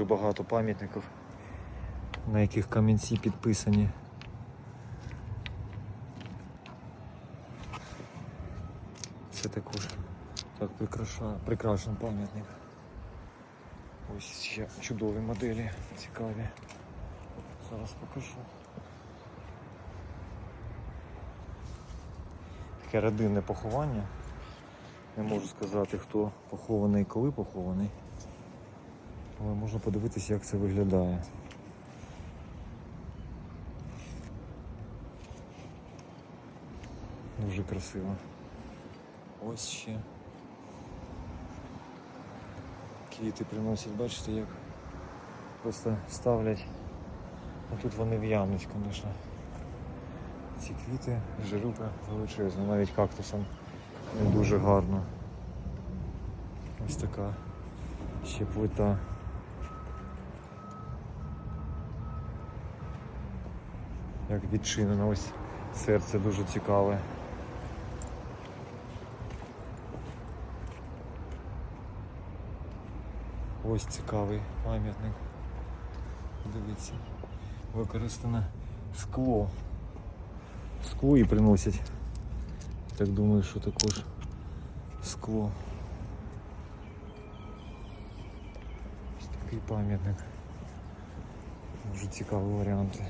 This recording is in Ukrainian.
дуже багато пам'ятників, на яких камінці підписані. Це також так прикраша, прикрашений пам'ятник. Ось ще чудові моделі, цікаві. Зараз покажу. Таке родинне поховання. Не можу сказати, хто похований і коли похований. Але можна подивитися, як це виглядає. Дуже красиво. Ось ще. Квіти приносять, бачите, як просто ставлять. А тут вони в'януть, звісно. Ці квіти, жирука величезна, навіть кактусом не дуже гарно. Ось така ще плита. Як відчинено, ось серце дуже цікаве. Ось цікавий пам'ятник. Дивіться, використане скло. Скло і приносять. Так думаю, що також скло. Ось такий пам'ятник. Дуже цікаві варіанти.